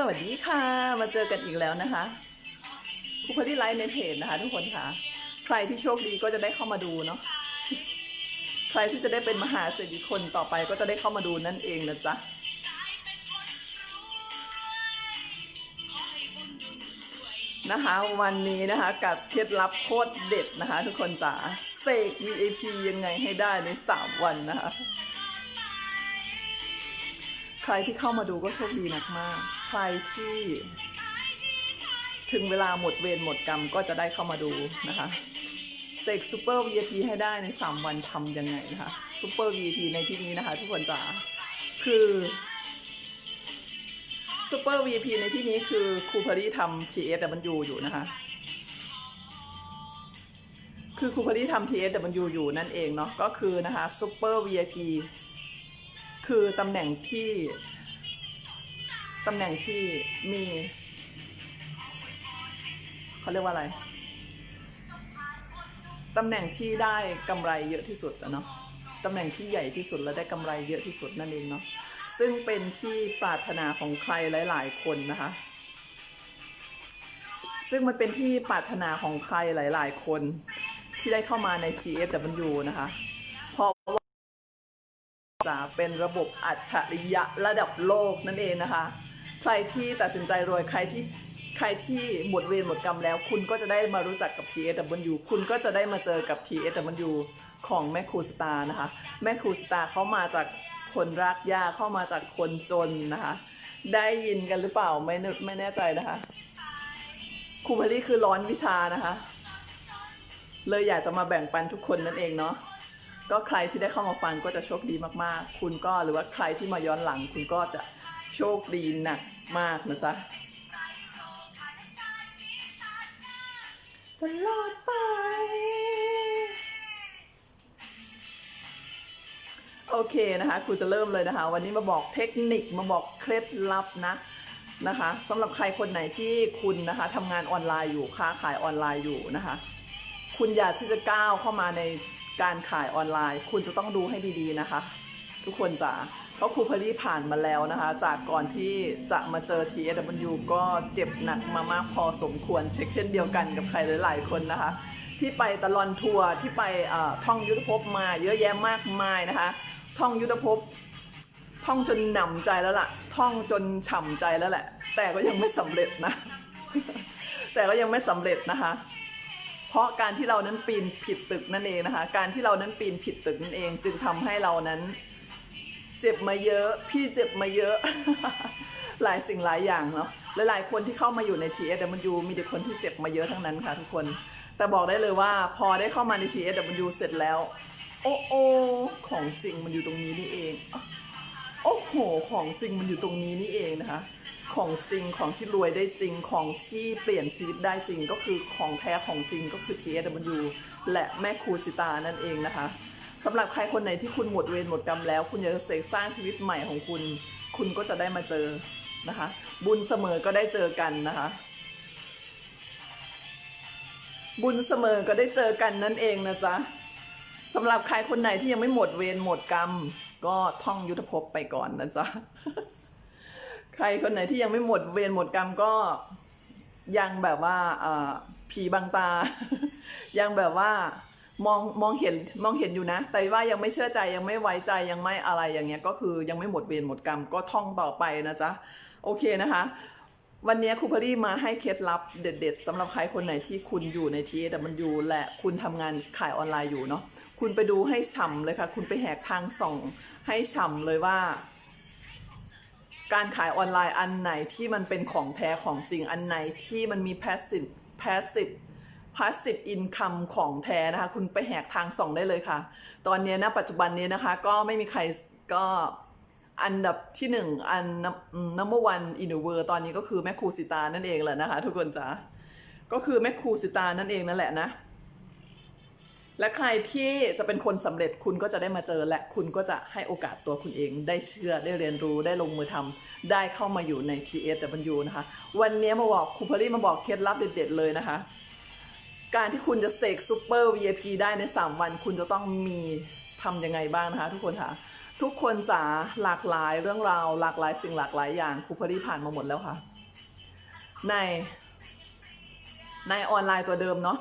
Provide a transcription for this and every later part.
สวัสดีค่ะ มาเจอกันอีกแล้วนะคะคุพที่ไลฟ์ในเพจนะคะ ทุกคนค่ะ ใครที่โชคดีก็จะได้เข้ามาดูเนาะใครที่จะได้เป็นมหาเศรษฐีคนต่อไปก็จะได้เข้ามาดูนั่นเองนะจ๊ะนะคะ วันนี้นะคะกับเคล็ดลับโคตรเด็ดนะคะ ทุกคนจ๋าเสก VIP ยังไงให้ได้ใน 3 วันนะคะ ใครที่เข้ามาดูก็โชคดีมากๆ ใครที่ ถึงเวลาหมดเวรหมดกรรมก็จะได้เข้ามาดูนะคะเสกซูเปอร์ VIP ให้ได้ใน 3 วันทำยังไงนะคะซูเปอร์ VIP ในที่นี้นะคะ ทุกคนจ๋าคือซูเปอร์ VIP ในที่นี้คือครูพารีทำ TSW อยู่นะคะ คือครูพารีทำ TSW อยู่นั่นเองเนาะก็คือนะคะซูเปอร์ VIP คือตำแหน่งที่ตำแหน่งที่มีเขาเรียกว่าอะไรตำแหน่งที่ได้กำไรเยอะที่สุดอะเนาะตำแหน่งที่ใหญ่ที่สุดและได้กำไรเยอะที่สุดนั่นเองเนาะซึ่งเป็นที่ปรารถนาของใครหลาย ๆ คนนะคะ ซึ่งมันเป็นที่ปรารถนาของใครหลาย ๆ คนที่ได้เข้ามาใน TFW นะคะะเป็นระบบอัจฉริยะระดับโลกนั่นเองนะคะ ใครที่ตัดสินใจรวยใครที่ใครที่หมดเวรหมดกรรมแล้ว คุณก็จะได้มารู้จักกับ TSW คุณก็จะได้มาเจอกับ TSW ของแม่ครูสตาร์นะคะ แม่ครูสตาร์เขามาจากคนรักยาเข้ามาจากคนจนนะคะ ได้ยินกันหรือเปล่าไม่แน่ไม่แน่ใจนะคะครูพารีคือร้อนวิชานะคะ เลยอยากจะมาแบ่งปันทุกคนนั่นเองเนาะ ก็ใครที่ได้เข้ามาฟังก็จะโชคดีมากๆ คุณก็หรือว่าใครที่มาย้อนหลัง คุณก็จะโชคดีหนักมากนะจ๊ะตลอดไป โอเคนะคะครูจะเริ่มเลยนะคะ วันนี้มาบอกเทคนิคมาบอกเคล็ดลับนะนะคะสำหรับใครคนไหนที่คุณนะคะทำงานออนไลน์อยู่ค้าขายออนไลน์อยู่นะคะ คุณอยากที่จะก้าวเข้ามาใน การขายออนไลน์ คุณจะต้องดูให้ดีๆนะคะ ทุกคนจ๋าเพราะครูพอดีผ่านมาแล้วนะคะ จากก่อนที่จะมาเจอ TSW ก็เจ็บหนักมามากพอสมควรเช็คเช่นเดียวกันกับใครหลายๆคนนะคะ ที่ไปตลอนทัวร์ที่ไปท่องยุทธภพมาเยอะแยะมากมายนะคะ ท่องยุทธภพท่องจนหนำใจแล้วล่ะ ท่องจนฉ่ำใจแล้วแหละ แต่ก็ยังไม่สำเร็จนะ แต่ก็ยังไม่สำเร็จนะคะ ราะการที่เรานั้นปีนผิดตึกนั่นเองนะคะ การที่เรานั้นปีนผิดตึกนั่นเอง จึงทำให้เรานั้น เจ็บมาเยอะ พี่เจ็บมาเยอะ หลายสิ่งหลายอย่างเนาะหลายๆคนที่เข้ามาอยู่ใน TSW มีแต่คนที่เจ็บมาเยอะทั้งนั้นค่ะทุกคน แต่บอกได้เลยว่าพอได้เข้ามาใน TSW เสร็จแล้ว โอ้โอของจริงมันอยู่ตรงนี้นี่เอง โอ้โห ของจริงมันอยู่ตรงนี้นี่เองนะคะ ของจริงของที่รวยได้จริงของที่เปลี่ยนชีวิตได้จริงก็คือของแท้ของจริงก็คือ TSW และแม่ครูสิตานั่นเองนะคะสำหรับใครคนไหนที่คุณหมดเวรหมดกรรมแล้ว คุณอยากจะเสกสร้างชีวิตใหม่ของคุณ คุณก็จะได้มาเจอนะคะ บุญเสมอก็ได้เจอกันนะคะ บุญเสมอก็ได้เจอกันนั่นเองนะจ๊ะสำหรับใครคนไหนที่ยังไม่หมดเวรหมดกรรม ก็ท่องยุทธภพไปก่อนนะจ๊ะ ใครคนไหนที่ยังไม่หมดเวรหมดกรรมก็ยังแบบว่าอผีบังตา ยังแบบว่ามองมองเห็นมองเห็นอยู่นะ แต่ว่ายังไม่เชื่อใจยังไม่ไว้ใจยังไม่อะไรอย่างเงี้ยก็คือยังไม่หมดเวรหมดกรรมก็ท่องต่อไปนะจ๊ะ โอเคนะคะ วันนี้ครูพอรี่มาให้เคล็ดลับเด็ด ๆสำหรับใครคนไหนที่คุณอยู่ในทีแต่มันอยู่และคุณทำงานขายออนไลน์อยู่เนาะ คุณไปดูให้ฉ่ำเลยค่ะ คุณไปแหกทางส่องให้ฉ่ำเลยว่า การขายออนไลน์อันไหนที่มันเป็นของแท้ของจริงอันไหนที่มันมี passive passive passive income ของแท้นะคะ คุณไปแหกทางส่องได้เลยค่ะ ตอนนี้นะปัจจุบันนี้นะคะ ก็ไม่มีใครก็อันดับที่หนึ่งอันนัมเบอร์วันอินเวอร์ตอนนี้ก็คือแม่ครูสิตานั่นเองแหละนะคะ ทุกคนจ๋าก็คือแม่ครูสิตานั่นเองนั่นแหละนะ และใครที่จะเป็นคนสำเร็จคุณก็จะได้มาเจอ และคุณก็จะให้โอกาสตัวคุณเอง ได้เชื่อได้เรียนรู้ได้ลงมือทำได้เข้ามาอยู่ใน TSW นะคะ วันนี้มาบอกครูพอลี่มาบอกเคล็ดลับเด็ดๆเลยนะคะ การที่คุณจะเสกซูเปอร์ VIP ได้ใน 3 วัน คุณจะต้องมีทำยังไงบ้างนะคะ ทุกคนคะทุกคนจ๋าหลากหลายเรื่องราวหลากหลายสิ่งหลากหลายอย่างครูพอดีผ่านมาหมดแล้วค่ะ ในในออนไลน์ตัวเดิมเนาะ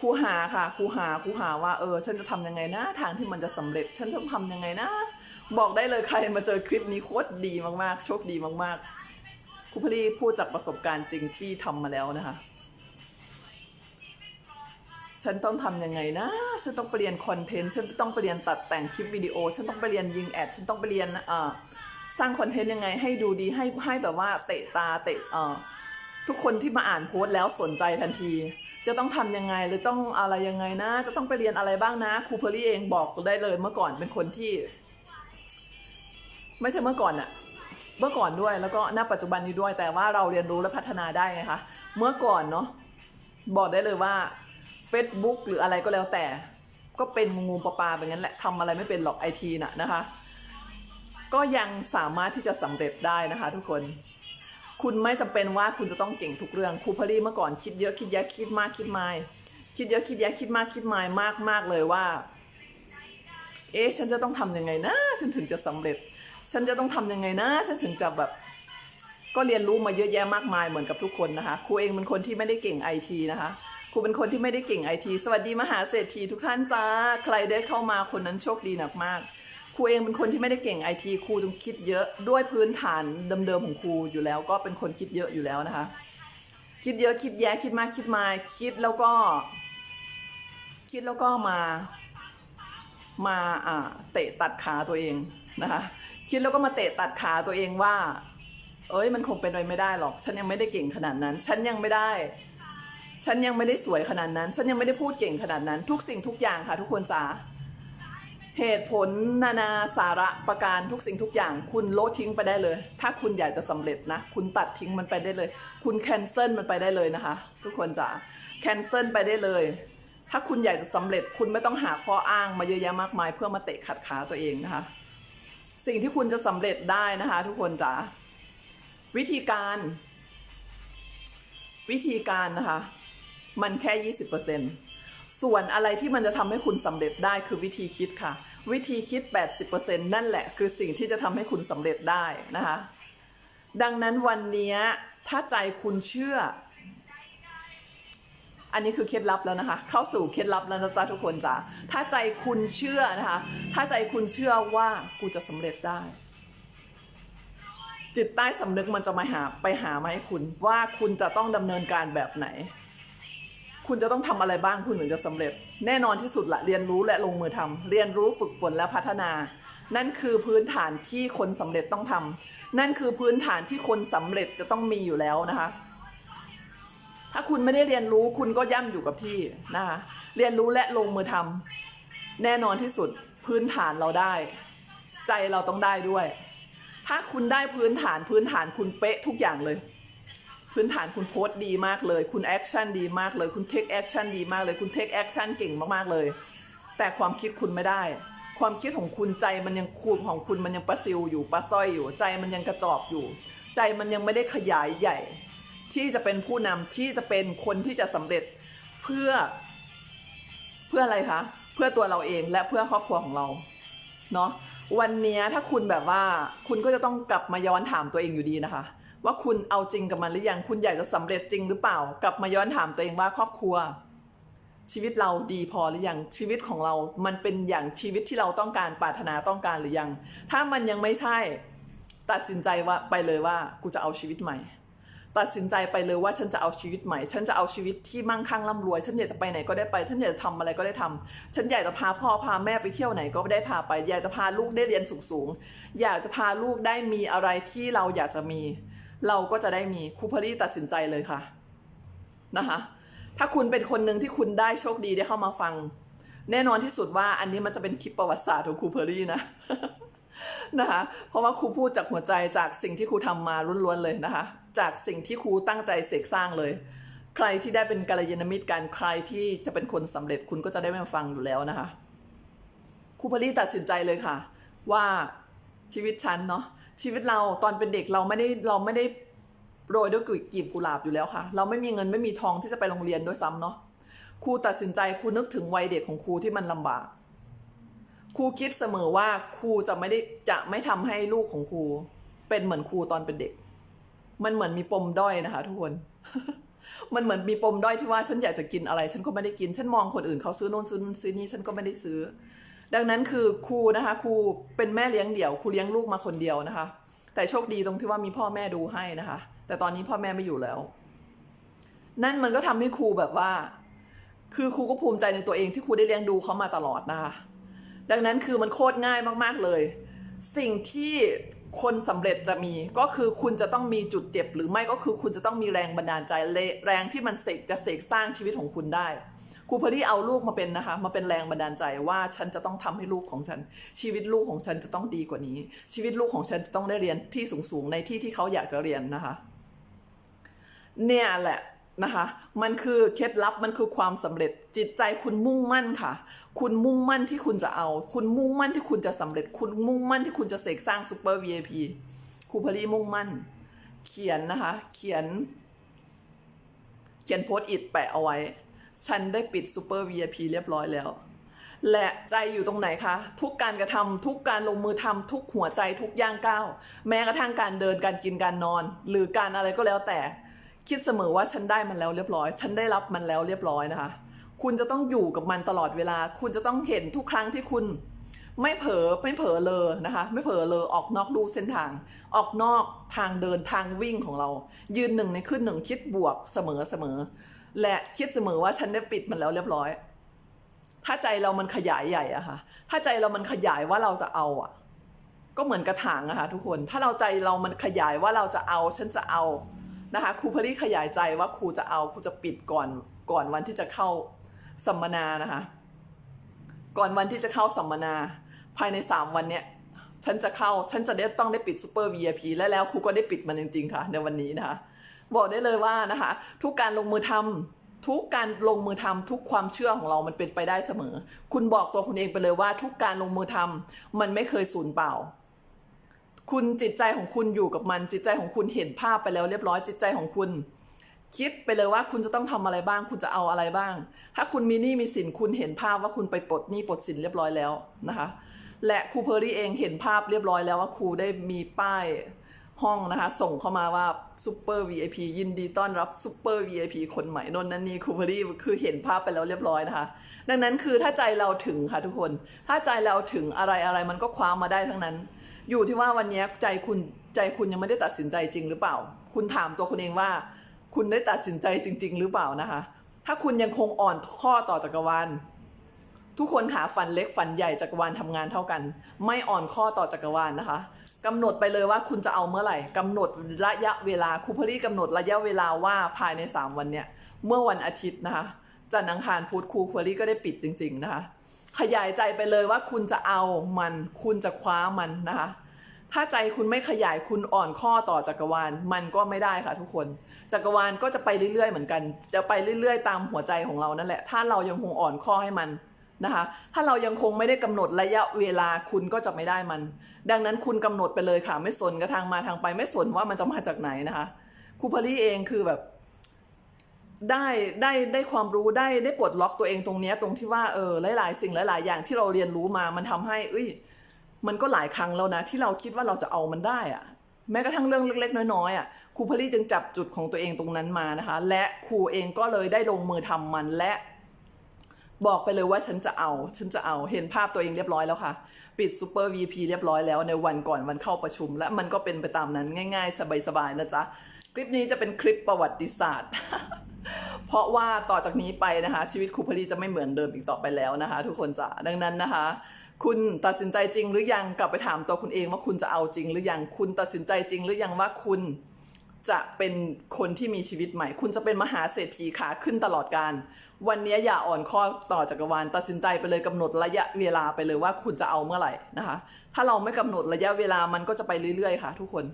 ครูหาค่ะครูหาครูหาว่าเออฉันจะทำยังไงนะ ทางที่มันจะสำเร็จ ฉันจะทำยังไงนะ บอกได้เลยใครมาเจอคลิปนี้โคตรดีมากๆ โชคดีมากๆครูพอดีพูดจากประสบการณ์จริงที่ทำมาแล้วนะคะ ฉันต้องทำยังไงนะ ฉันต้องไปเรียนคอนเทนต์ฉันต้องไปเรียนตัดแต่งคลิปวิดีโอ ฉันต้องไปเรียนยิงแอดฉันต้องไปเรียนเอ่อสร้างคอนเทนต์ยังไงให้ดูดีให้ให้แบบว่าเตะตาเตะเอ่อทุกคนที่มาอ่านโพสต์แล้วสนใจทันที จะต้องทำยังไงหรือต้องอะไรยังไงนะ จะต้องไปเรียนอะไรบ้างนะครูเพอรี่เองบอกได้เลยเมื่อก่อนเป็นคนที่ ไม่ใช่เมื่อก่อนอะเมื่อก่อนด้วยแล้วก็ณปัจจุบันนี้ด้วย แต่ว่าเราเรียนรู้และพัฒนาได้ไงคะเมื่อก่อนเนาะบอกได้เลยว่า Facebook หรืออะไรก็แล้วแต่ ก็เป็นงูงูปลาปลาแบบนั้นแหละทำอะไรไม่เป็นหรอกไอทีน่ะนะคะ ก็ยังสามารถที่จะสำเร็จได้นะคะทุกคน คุณไม่จำเป็นว่าคุณจะต้องเก่งทุกเรื่องครูพอดีเมื่อก่อนคิดเยอะคิดแยะคิดมากคิดไม่คิดเยอะคิดแยะคิดมากคิดไม่มากมากเลยว่า เอ๊ะฉันจะต้องทำยังไงนะ ฉันถึงจะสำเร็จ ฉันจะต้องทำยังไงนะ ฉันถึงจะแบบก็เรียนรู้มาเยอะแยะมากมายเหมือนกับทุกคนนะคะครูเองเป็นคนที่ไม่ได้เก่งไอทีนะคะครูเป็นคนที่ไม่ได้เก่งไอทีสวัสดีมหาเศรษฐีทุกท่านจ้า ใครได้เข้ามาคนนั้นโชคดีหนักมาก ครูเองเป็นคนที่ไม่ได้เก่งไอทีครูต้องคิดเยอะด้วยพื้นฐานเดิมๆของครูอยู่แล้ว ก็เป็นคนคิดเยอะอยู่แล้วนะคะ คิดเยอะคิดแยะคิดมากคิดมาคิดแล้วก็ คิดแล้วก็มา มาอ่าเตะตัดขาตัวเองนะคะ คิดแล้วก็มาเตะตัดขาตัวเองว่า เอ้ยมันคงเป็นไปไม่ได้หรอก ฉันยังไม่ได้เก่งขนาดนั้น ฉันยังไม่ได้ ฉันยังไม่ได้สวยขนาดนั้น ฉันยังไม่ได้พูดเก่งขนาดนั้น ทุกสิ่งทุกอย่างค่ะ ทุกคนจ๋า เหตุผลนานาสาระประการทุกสิ่งทุกอย่าง คุณโลดทิ้งไปได้เลย ถ้าคุณอยากจะสำเร็จนะ คุณตัดทิ้งมันไปได้เลย คุณแคนเซิลมันไปได้เลยนะคะ ทุกคนจ๋าแคนเซิลไปได้เลย ถ้าคุณอยากจะสำเร็จ คุณไม่ต้องหาข้ออ้างมาเยอะแยะมากมาย เพื่อมาเตะขัดขาตัวเองนะคะ สิ่งที่คุณจะสำเร็จได้นะคะ ทุกคนจ๋าวิธีการ วิธีการนะคะ มันแค่ยี่สิบเปอร์เซ็นต์ ส่วนอะไรที่มันจะทำให้คุณสำเร็จได้คือวิธีคิดค่ะ วิธีคิด 80%นั่นแหละคือสิ่งที่จะทำให้คุณสำเร็จได้นะคะ ดังนั้นวันนี้ถ้าใจคุณเชื่อ อันนี้คือเคล็ดลับแล้วนะคะ เข้าสู่เคล็ดลับแล้วนะจ๊ะทุกคนจ้ะถ้าใจคุณเชื่อนะคะ ถ้าใจคุณเชื่อว่ากูจะสำเร็จได้ จิตใต้สำนึกมันจะมาหาไปหามาให้คุณว่าคุณจะต้องดำเนินการแบบไหน คุณจะต้องทำอะไรบ้างคุณถึงจะสำเร็จ แน่นอนที่สุดละเรียนรู้และลงมือทำเรียนรู้ฝึกฝนและพัฒนา นั่นคือพื้นฐานที่คนสำเร็จต้องทำนั่นคือพื้นฐานที่คนสำเร็จจะต้องมีอยู่แล้วนะคะ ถ้าคุณไม่ได้เรียนรู้คุณก็ย่ำอยู่กับที่นะคะเรียนรู้และลงมือทำแน่นอนที่สุดพื้นฐานเราได้ ใจเราต้องได้ด้วย ถ้าคุณได้พื้นฐานพื้นฐานคุณเป๊ะทุกอย่างเลย พื้นฐานคุณโพสต์ดีมากเลย คุณแอคชั่นดีมากเลย คุณเทคแอคชั่นดีมากเลย คุณเทคแอคชั่นเก่งมากๆเลย แต่ความคิดคุณไม่ได้ ความคิดของคุณใจมันยังคูมของคุณมันยังปลาซิวอยู่ปลาสร้อยอยู่ ใจมันยังกระจอกอยู่ ใจมันยังไม่ได้ขยายใหญ่ ที่จะเป็นผู้นำที่จะเป็นคนที่จะสำเร็จเพื่อ เพื่ออะไรคะเพื่อตัวเราเองและเพื่อครอบครัวของเราเนาะวันนี้ถ้าคุณแบบว่าคุณก็จะต้องกลับมาย้อนถามตัวเองอยู่ดีนะคะ ว่าคุณเอาจริงกับมันหรือยังคุณอยากจะสำเร็จจริงหรือเปล่า กลับมาย้อนถามตัวเองว่าครอบครัว ชีวิตเราดีพอหรือยังชีวิตของเรา มันเป็นอย่างชีวิตที่เราต้องการปรารถนาต้องการหรือยัง ถ้ามันยังไม่ใช่ ตัดสินใจว่าไปเลยว่ากูจะเอาชีวิตใหม่ ตัดสินใจไปเลยว่าฉันจะเอาชีวิตใหม่ ฉันจะเอาชีวิตที่มั่งคั่งร่ำรวย ฉันอยากจะไปไหนก็ได้ไป ฉันอยากจะทำอะไรก็ได้ทำฉันอยากจะพาพ่อพาแม่ไปเที่ยวไหนก็ได้พาไป อยากจะพาลูกได้เรียนสูงๆอยากจะพาลูกได้มีอะไรที่เราอยากจะมี เราก็จะได้มีครูพอลี่ตัดสินใจเลยค่ะนะคะ ถ้าคุณเป็นคนหนึ่งที่คุณได้โชคดีได้เข้ามาฟัง แน่นอนที่สุดว่าอันนี้มันจะเป็นคลิปประวัติศาสตร์ของครูเพอรี่นะนะคะเพราะว่าครูพูดจากหัวใจจากสิ่งที่ครูทำมาล้วนๆเลยนะคะ จากสิ่งที่ครูตั้งใจเสกสร้างเลย ใครที่ได้เป็นกัลยาณมิตรกันใครที่จะเป็นคนสำเร็จคุณก็จะได้มาฟังอยู่แล้วนะคะครูพอลี่ตัดสินใจเลยค่ะ ว่าชีวิตฉันเนาะ ชีวิตเราตอนเป็นเด็กเราไม่ได้เราไม่ได้โรยด้วยกลีบกุหลาบอยู่แล้วค่ะ เราไม่มีเงินไม่มีทองที่จะไปโรงเรียนด้วยซ้ำเนาะครูตัดสินใจครูนึกถึงวัยเด็กของครูที่มันลำบากครูคิดเสมอว่าครูจะไม่ได้จะไม่ทำให้ลูกของครู เป็นเหมือนครูตอนเป็นเด็ก มันเหมือนมีปมด้อยนะคะ ทุกคน มันเหมือนมีปมด้อยที่ว่าฉันอยากจะกินอะไร ฉันก็ไม่ได้กิน ฉันมองคนอื่นเขาซื้อน่นซื้อนั่นซื้อนี่ฉันก็ไม่ได้ซื้อ ดังนั้นคือครูนะคะครูเป็นแม่เลี้ยงเดี่ยวครูเลี้ยงลูกมาคนเดียวนะคะ แต่โชคดีตรงที่ว่ามีพ่อแม่ดูให้นะคะ แต่ตอนนี้พ่อแม่ไม่อยู่แล้ว นั่นมันก็ทำให้ครูแบบว่า คือครูก็ภูมิใจในตัวเองที่ครูได้เลี้ยงดูเขามาตลอดนะคะ ดังนั้นคือมันโคตรง่ายมากๆเลย สิ่งที่คนสำเร็จจะมีก็คือคุณจะต้องมีจุดเจ็บ หรือไม่ก็คือคุณจะต้องมีแรงบันดาลใจแรงที่มันเสกจะเสกสร้างชีวิตของคุณได้ ครูพอดีเอาลูกมาเป็นนะคะ มาเป็นแรงบันดาลใจว่าฉันจะต้องทำให้ลูกของฉัน ชีวิตลูกของฉันจะต้องดีกว่านี้ ชีวิตลูกของฉันจะต้องได้เรียนที่สูงๆในที่ที่เขาอยากจะเรียนนะคะ เนี่ยแหละนะคะ มันคือเคล็ดลับมันคือความสำเร็จจิตใจคุณมุ่งมั่นค่ะ คุณมุ่งมั่นที่คุณจะเอา คุณมุ่งมั่นที่คุณจะสำเร็จ คุณมุ่งมั่นที่คุณจะเสกสร้างซูเปอร์ VIP ครูพลีมุ่งมั่น เขียนนะคะ เขียน เขียนโพสต์อิดแปะเอาไว้ ฉันได้ปิดซูเปอร์ VIP เรียบร้อยแล้ว และใจอยู่ตรงไหนคะ ทุกการกระทำทุกการลงมือทำทุกหัวใจทุกย่างก้าว แม้กระทั่งการเดินการกินการนอน หรือการอะไรก็แล้วแต่ คิดเสมอว่าฉันได้มันแล้วเรียบร้อย ฉันได้รับมันแล้วเรียบร้อยนะคะ คุณจะต้องอยู่กับมันตลอดเวลา คุณจะต้องเห็นทุกครั้งที่คุณไม่เผลอไม่เผลอเลยนะคะ ไม่เผลอเลยออกนอกลู่เส้นทาง ออกนอกทางเดินทางวิ่งของเรา ยืนหนึ่งในขึ้นหนึ่งคิดบวกเสมอเสมอ และคิดเสมอว่าฉันได้ปิดมันแล้วเรียบร้อย ถ้าใจเรามันขยายใหญ่อะค่ะ ถ้าใจเรามันขยายว่าเราจะเอาอะก็เหมือนกระถางอะค่ะทุกคน ถ้าเราใจเรามันขยายว่าเราจะเอา ฉันจะเอานะคะครูพอดีขยายใจว่าครูจะเอาครูจะปิดก่อนก่อนวันที่จะเข้าสัมมนานะคะ ก่อนวันที่จะเข้าสัมมนา ภายในสามวันเนี้ยฉันจะเข้า ฉันจะได้ต้องได้ปิดซูเปอร์ VIP และแล้วครูก็ได้ปิดมันจริงๆค่ะ ในวันนี้นะคะ บอกได้เลยว่านะคะ ทุกการลงมือทำทุกการลงมือทำทุกความเชื่อของเรามันเป็นไปได้เสมอ คุณบอกตัวคุณเองไปเลยว่า ทุกการลงมือทำมันไม่เคยสูญเปล่า คุณจิตใจของคุณอยู่กับมัน จิตใจของคุณเห็นภาพไปแล้วเรียบร้อยจิตใจของคุณ คิดไปเลยว่าคุณจะต้องทำอะไรบ้าง คุณจะเอาอะไรบ้าง ถ้าคุณมีหนี้มีสินคุณเห็นภาพว่าคุณไปปลดหนี้ปลดสินเรียบร้อยแล้วนะคะ และครูเพอร์รี่เองเห็นภาพเรียบร้อยแล้วว่าครูได้มีป้าย ห้องนะคะ ส่งเข้ามาว่าซูเปอร์ VIP ยินดีต้อนรับซูเปอร์ VIP คนใหม่นนนั่นนี่ครูเพอรี่คือเห็นภาพไปแล้วเรียบร้อยนะคะ ดังนั้นคือถ้าใจเราถึงค่ะทุกคน ถ้าใจเราถึงอะไรอะไรมันก็คว้ามาได้ทั้งนั้น อยู่ที่ว่าวันนี้ใจคุณใจคุณยังไม่ได้ตัดสินใจจริงหรือเปล่า คุณถามตัวคุณเองว่า คุณได้ตัดสินใจจริง ๆ หรือเปล่านะคะ ถ้าคุณยังคงอ่อนข้อต่อจักรวาลทุกคนขาฝันเล็กฝันใหญ่จักรวาลทำงานเท่ากัน ไม่อ่อนข้อต่อจักรวาลนะคะ กำหนดไปเลยว่าคุณจะเอาเมื่อไหร่กำหนดระยะเวลาครูพลี่กำหนดระยะเวลาว่าภายใน 3 วันเนี่ยเมื่อวันอาทิตย์นะคะจันทร์อังคารพุธครูพลี่ก็ได้ปิดจริง ๆนะคะ ขยายใจไปเลยว่าคุณจะเอามัน คุณจะคว้ามันนะคะถ้าใจคุณไม่ขยายคุณอ่อนข้อต่อจักรวาลมันก็ไม่ได้ค่ะทุกคน จักรวาลก็จะไปเรื่อยๆเหมือนกัน จะไปเรื่อยๆ ตามหัวใจของเรานั่นแหละ ถ้าเรายังคงอ่อนข้อให้มัน นะคะ ถ้าเรายังคงไม่ได้กำหนดระยะเวลาคุณก็จะไม่ได้มัน ดังนั้นคุณกำหนดไปเลยค่ะ ไม่สนกระทางมาทางไปไม่สนว่ามันจะมาจากไหนนะคะครูพลี่เองคือแบบได้ได้ได้ความรู้ได้ได้ปลดล็อกตัวเองตรงเนี้ยตรงที่ว่าเออหลาย ๆ สิ่งหลาย ๆ อย่างที่เราเรียนรู้มามันทำให้ เอ้ย มันก็หลายครั้งแล้วนะ ที่เราคิดว่าเราจะเอามันได้อะแม้กระทั่งเรื่องเล็ก ๆ น้อยๆอะครูพลี่จึงจับจุดของตัวเองตรงนั้นมานะคะ และครูเองก็เลยได้ลงมือทำมันและ บอกไปเลยว่าฉันจะเอา ฉันจะเอา เห็นภาพตัวเองเรียบร้อยแล้วค่ะ ปิดซูเปอร์ VP เรียบร้อยแล้วในวันก่อนวันเข้าประชุม และมันก็เป็นไปตามนั้นง่ายๆ สบายๆนะจ๊ะ คลิปนี้จะเป็นคลิปประวัติศาสตร์ เพราะว่าต่อจากนี้ไปนะคะ ชีวิตครูพลีจะไม่เหมือนเดิมอีกต่อไปแล้วนะคะ ทุกคนจะดังนั้นนะคะ คุณตัดสินใจจริงหรือยังกลับไปถามตัวคุณเองว่าคุณจะเอาจริงหรือยังคุณตัดสินใจจริงหรือยังว่าคุณ จะเป็นคนที่มีชีวิตใหม่ คุณจะเป็นมหาเศรษฐีขาขึ้นตลอดการ วันนี้อย่าอ่อนข้อต่อจักรวาลตัดสินใจไปเลยกำหนดระยะเวลาไปเลยว่าคุณจะเอาเมื่อไหร่นะคะ ถ้าเราไม่กำหนดระยะเวลามันก็จะไปเรื่อยๆค่ะ ทุกคน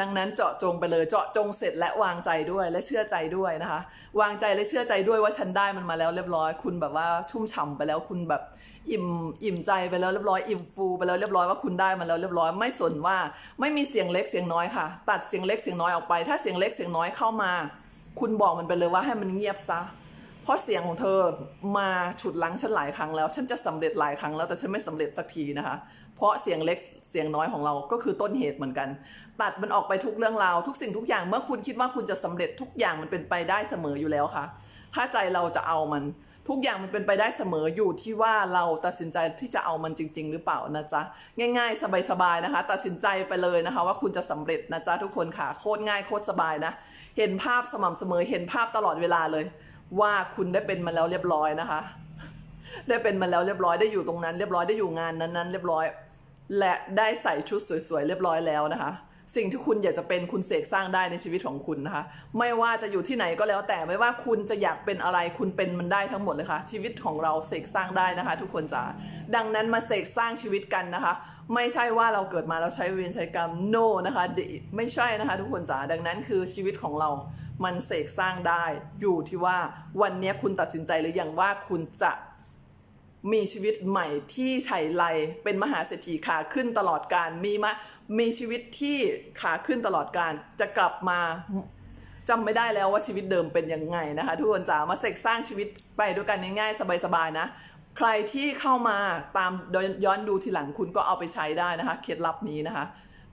ดังนั้นเจาะจงไปเลยเจาะจงเสร็จและวางใจด้วยและเชื่อใจด้วยนะคะ วางใจและเชื่อใจด้วยว่าฉันได้มันมาแล้วเรียบร้อย คุณแบบว่าชุ่มฉ่ำไปแล้วคุณแบบ อิ่มอิ่มใจไปแล้วเรียบร้อยอิ่มฟูไปแล้วเรียบร้อยว่าคุณได้มันแล้วเรียบร้อยไม่สนว่าไม่มีเสียงเล็กเสียงน้อยค่ะ ตัดเสียงเล็กเสียงน้อยออกไป ถ้าเสียงเล็กเสียงน้อยเข้ามา คุณบอกมันไปเลยว่าให้มันเงียบซะเพราะเสียงของเธอมาฉุดลังฉันหลายครั้งแล้ว ฉันจะสำเร็จหลายครั้งแล้วแต่ฉันไม่สำเร็จสักทีนะคะ เพราะเสียงเล็กเสียงน้อยของเราก็คือต้นเหตุเหมือนกัน ตัดมันออกไปทุกเรื่องราวทุกสิ่งทุกอย่างเมื่อคุณคิดว่าคุณจะสำเร็จทุกอย่างมันเป็นไปได้เสมออยู่แล้วค่ะ ถ้าใจเราจะเอามัน ทุกอย่างมันเป็นไปได้เสมออยู่ที่ว่าเราตัดสินใจที่จะเอามันจริง ๆ หรือเปล่านะจ๊ะ ง่าย ๆ สบายๆนะคะ ตัดสินใจไปเลยนะคะ ว่าคุณจะสำเร็จนะจ๊ะทุกคนค่ะโคตรง่ายโคตรสบายนะ เห็นภาพสม่ำเสมอเห็นภาพตลอดเวลาเลย ว่าคุณได้เป็นมาแล้วเรียบร้อยนะคะ ได้เป็นมาแล้วเรียบร้อยได้อยู่ตรงนั้น เรียบร้อยได้อยู่งานนั้นๆเรียบร้อย และได้ใส่ชุดสวยๆเรียบร้อยแล้วนะคะ สิ่งที่คุณอยากจะเป็นคุณเสกสร้างได้ในชีวิตของคุณนะคะ ไม่ว่าจะอยู่ที่ไหนก็แล้วแต่ไม่ว่าคุณจะอยากเป็นอะไรคุณเป็นมันได้ทั้งหมดเลยค่ะ ชีวิตของเราเสกสร้างได้นะคะ ทุกคนจ๋าดังนั้นมาเสกสร้างชีวิตกันนะคะ ไม่ใช่ว่าเราเกิดมาแล้วใช้เวรใช้กรรม no นะคะดิไม่ใช่นะคะ ทุกคนจ๋าดังนั้นคือชีวิตของเรามันเสกสร้างได้อยู่ที่ว่าวันนี้คุณตัดสินใจหรือยังว่าคุณจะมีชีวิตใหม่ที่ไฉไลเป็นมหาเศรษฐีขาขึ้นตลอดการมีมา มีชีวิตที่ขาขึ้นตลอดการจะกลับมาจำไม่ได้แล้วว่าชีวิตเดิมเป็นยังไงนะคะ ทุกคนจ๋ามาเสกสร้างชีวิตไปด้วยกันง่ายๆ สบายๆนะ ใครที่เข้ามาตามย้อนดูทีหลังคุณก็เอาไปใช้ได้นะคะเคล็ดลับนี้นะคะ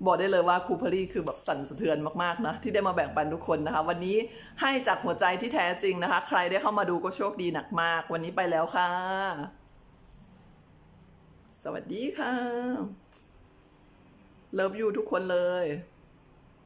บอกได้เลยว่าครูพลี่คือแบบสั่นสะเทือนมากๆนะที่ได้มาแบ่งปันทุกคนนะคะ วันนี้ให้จากหัวใจที่แท้จริงนะคะ ใครได้เข้ามาดูก็โชคดีหนักมาก วันนี้ไปแล้วค่ะ สวัสดีค่ะ เลิฟยูทุกคนเลย